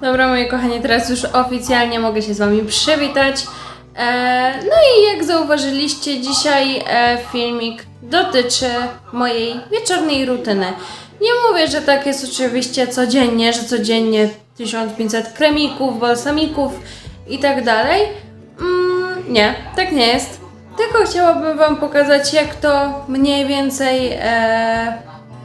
Dobra, moi kochani, teraz już oficjalnie mogę się z Wami przywitać. E, no i jak zauważyliście, dzisiaj e, filmik dotyczy mojej wieczornej rutyny. Nie mówię, że tak jest oczywiście codziennie, że codziennie 1500 kremików, balsamików i tak dalej. Mm, nie, tak nie jest. Tylko chciałabym Wam pokazać, jak to mniej więcej e,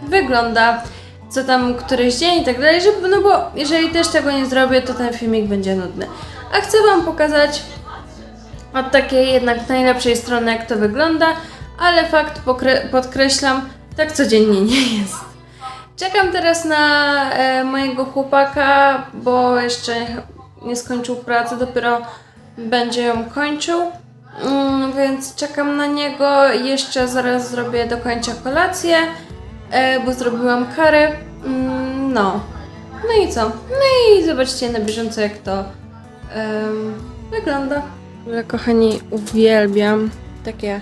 wygląda, co tam któryś dzień i tak dalej, żeby, no bo jeżeli też tego nie zrobię, to ten filmik będzie nudny. A chcę Wam pokazać od takiej jednak najlepszej strony, jak to wygląda, ale fakt podkreślam, tak codziennie nie jest. Czekam teraz na e, mojego chłopaka, bo jeszcze nie skończył pracy, dopiero będzie ją kończył. Mm, więc czekam na niego. Jeszcze zaraz zrobię do końca kolację, e, bo zrobiłam karę. Mm, no. No i co? No i zobaczcie na bieżąco, jak to em, wygląda. Ale kochani, uwielbiam takie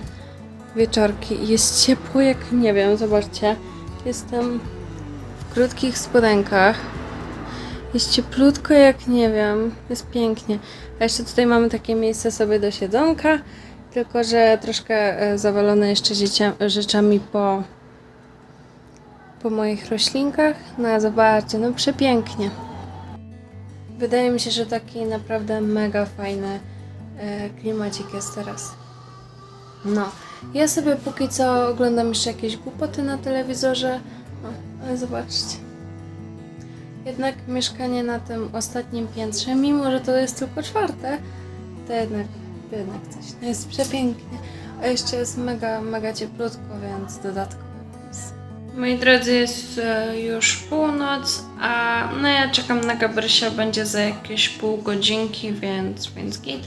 wieczorki. Jest ciepło jak nie wiem, zobaczcie. Jestem w krótkich spodenkach. Jest cieplutko jak nie wiem. Jest pięknie. A jeszcze tutaj mamy takie miejsce sobie do siedzonka. Tylko, że troszkę e, zawalone jeszcze rzeczami po, po moich roślinkach. No zobaczcie, no przepięknie. Wydaje mi się, że taki naprawdę mega fajny e, klimacik jest teraz. No, ja sobie póki co oglądam jeszcze jakieś głupoty na telewizorze. No, ale zobaczcie. Jednak mieszkanie na tym ostatnim piętrze, mimo że to jest tylko czwarte, to jednak, to jednak coś. No jest przepięknie. A jeszcze jest mega, mega cieplutko, więc dodatkowo. Moi drodzy, jest e, już północ, a no ja czekam na Gabrysia, będzie za jakieś pół godzinki, więc, więc git.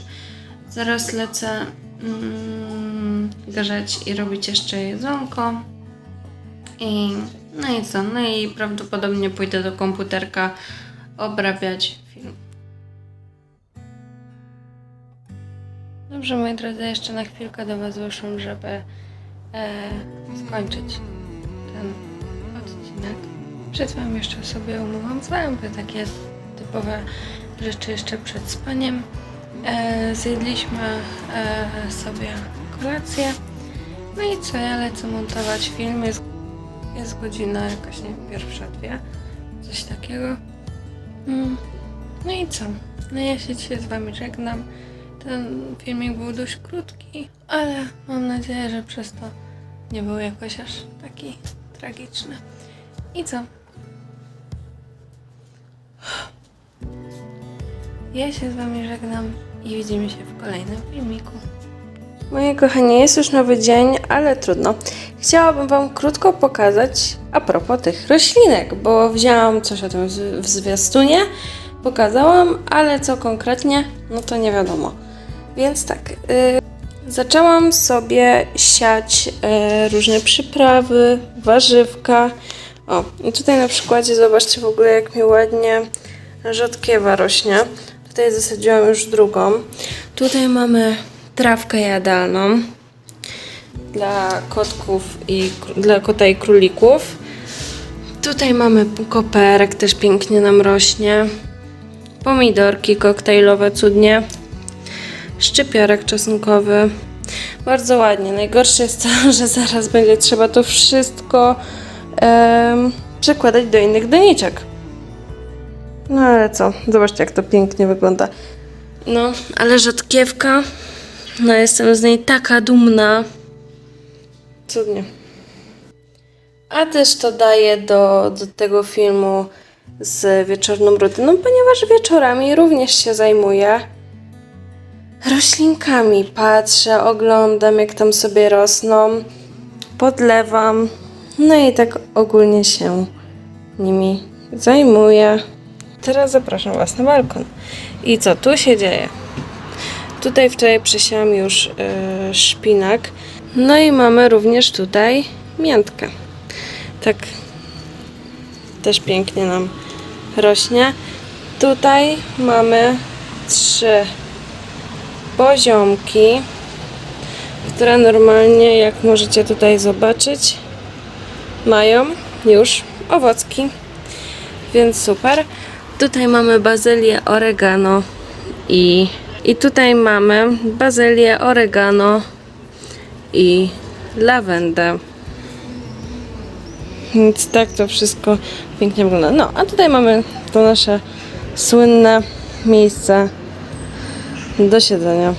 Zaraz lecę mm, grzeć i robić jeszcze jedzonko. I no i co? No i prawdopodobnie pójdę do komputerka obrabiać film. Dobrze, moi drodzy, jeszcze na chwilkę do Was wyszłam, żeby e, skończyć. Przed Wami jeszcze sobie umywam zęby, takie typowe rzeczy jeszcze przed spaniem. E, zjedliśmy e, sobie kolację. No i co, ja lecę montować film. Jest, jest godzina jakaś, nie pierwsza, dwie, coś takiego. Mm. No i co? No ja się dzisiaj z Wami żegnam. Ten filmik był dość krótki, ale mam nadzieję, że przez to nie był jakoś aż taki tragiczny. I co? Ja się z Wami żegnam i widzimy się w kolejnym filmiku. Moje kochanie, jest już nowy dzień, ale trudno. Chciałabym Wam krótko pokazać a propos tych roślinek, bo wzięłam coś o tym w zwiastunie, pokazałam, ale co konkretnie, no to nie wiadomo. Więc tak, y, zaczęłam sobie siać y, różne przyprawy, warzywka. O, i tutaj na przykładzie zobaczcie w ogóle jak mi ładnie rzodkiewa rośnie. Tutaj zasadziłam już drugą. Tutaj mamy trawkę jadalną dla kotków i dla kota i królików. Tutaj mamy koperek, też pięknie nam rośnie. Pomidorki koktajlowe, cudnie. Szczypiorek czosnkowy. Bardzo ładnie. Najgorsze jest to, że zaraz będzie trzeba to wszystko em, przekładać do innych doniczek. No ale co? Zobaczcie, jak to pięknie wygląda. No, ale rzodkiewka. No, jestem z niej taka dumna. Cudnie. A też to daje do, do tego filmu z wieczorną rutyną, ponieważ wieczorami również się zajmuję roślinkami. Patrzę, oglądam, jak tam sobie rosną, podlewam. No i tak ogólnie się nimi zajmuję. Teraz zapraszam Was na balkon. I co tu się dzieje? Tutaj wczoraj przesiałam już e, szpinak. No i mamy również tutaj miętkę. Tak też pięknie nam rośnie. Tutaj mamy trzy poziomki, które normalnie, jak możecie tutaj zobaczyć, mają już owocki, więc super. Tutaj mamy bazylię, oregano i, i tutaj mamy bazylię, oregano i lawendę. Więc tak to wszystko pięknie wygląda. No, a tutaj mamy to nasze słynne miejsce do siedzenia.